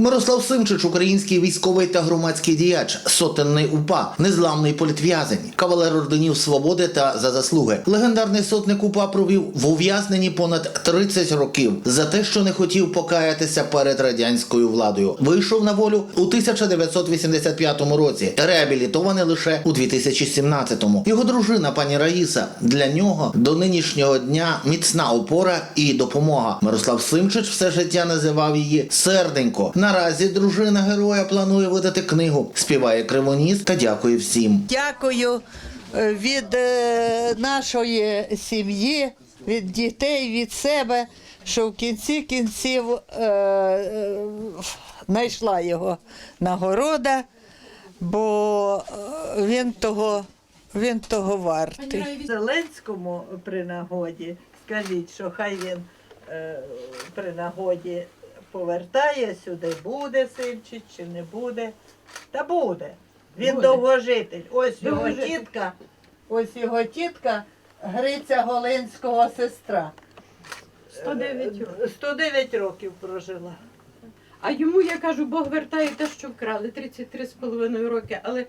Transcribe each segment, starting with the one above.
Мирослав Симчич, український військовий та громадський діяч, сотенний УПА, незламний політв'язень, кавалер орденів свободи та за заслуги. Легендарний сотник УПА провів в ув'язненні понад 30 років за те, що не хотів покаятися перед радянською владою. Вийшов на волю у 1985 році, реабілітований лише у 2017-му. Його дружина пані Раїса для нього до нинішнього дня міцна опора і допомога. Мирослав Симчич все життя називав її серденько. Наразі дружина героя планує видати книгу, співає кривоніс та дякує всім. Дякую е, від е, нашої сім'ї, від дітей, від себе, що в кінці кінців е, е, знайшла його нагорода, бо е, він того, він того вартий. Зеленському при нагоді, скажіть, що хай він е, при нагоді повертає сюди, буде Симчич чи не буде. Та буде. Він довгожитель. Ось його тітка, ось його тітка Гриця Голинського сестра. 109 років. 109 років прожила. А йому я кажу, Бог вертає те, що вкрали 33,5 роки, але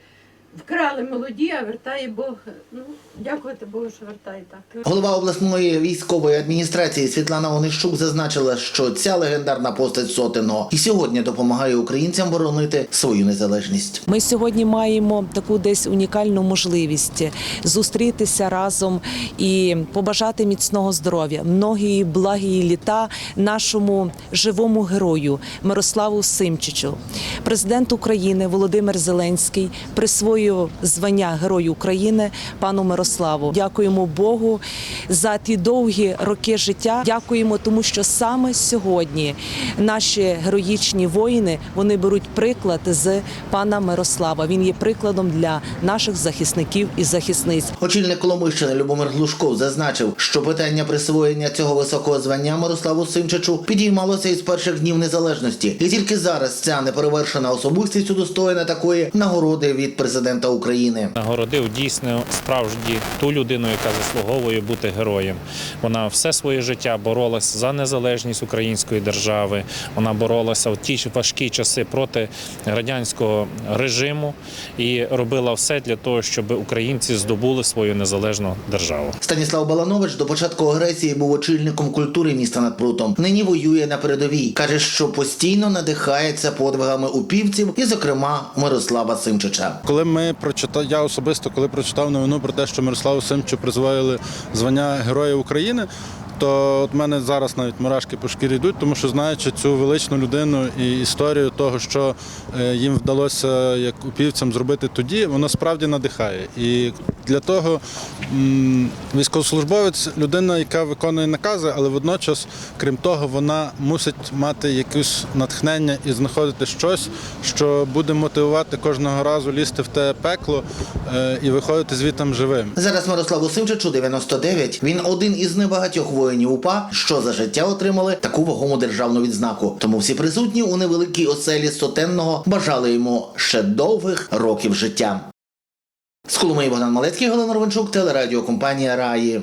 вкрали молоді, а вертає Бог. Ну, дякувати Богу, що вертає так. Голова обласної військової адміністрації Світлана Онищук зазначила, що ця легендарна постать сотеного і сьогодні допомагає українцям боронити свою незалежність. Ми сьогодні маємо таку десь унікальну можливість зустрітися разом і побажати міцного здоров'я, многії благі літа нашому живому герою Мирославу Симчичу. Президент України Володимир Зеленський присвоїв звання Герою України пану Мирославу. Дякуємо Богу за ті довгі роки життя. Дякуємо, тому що саме сьогодні наші героїчні воїни вони беруть приклад з пана Мирослава. Він є прикладом для наших захисників і захисниць. Очільник Коломийщини Любомир Глушков зазначив, що питання присвоєння цього високого звання Мирославу Симчичу підіймалося із перших днів незалежності, і тільки зараз ця неперевершена особистість удостоєна такої нагороди від президента України. Нагородив дійсно справді ту людину, яка заслуговує бути героєм. Вона все своє життя боролась за незалежність української держави. Вона боролася в ті ж важкі часи проти радянського режиму і робила все для того, щоб українці здобули свою незалежну державу. Станіслав Баланович до початку агресії був очільником культури міста над прутом. Нині воює на передовій. каже, що постійно надихається подвигами упівців, і, зокрема, Мирослава Симчича. Коли ми прочитали, я особисто коли прочитав новину про те, що Мирославу Симчу призвали звання Героя України. То от мене зараз навіть мурашки по шкірі йдуть, тому що знаючи цю величну людину і історію того, що е, їм вдалося як упівцям зробити тоді, воно справді надихає. І для того військовослужбовець людина, яка виконує накази, але водночас, крім того, вона мусить мати якесь натхнення і знаходити щось, що буде мотивувати кожного разу лізти в те пекло е, і виходити звітом живим. Зараз Мирославу Симчичу 99. Він один із небагатьох воїнів УПА, що за життя отримали таку вагому державну відзнаку. Тому всі присутні у невеликій оселі сотенного бажали йому ще довгих років життя. З Коломиї Богдан Малецький, Галина Ровенчук, телерадіокомпанія Раї.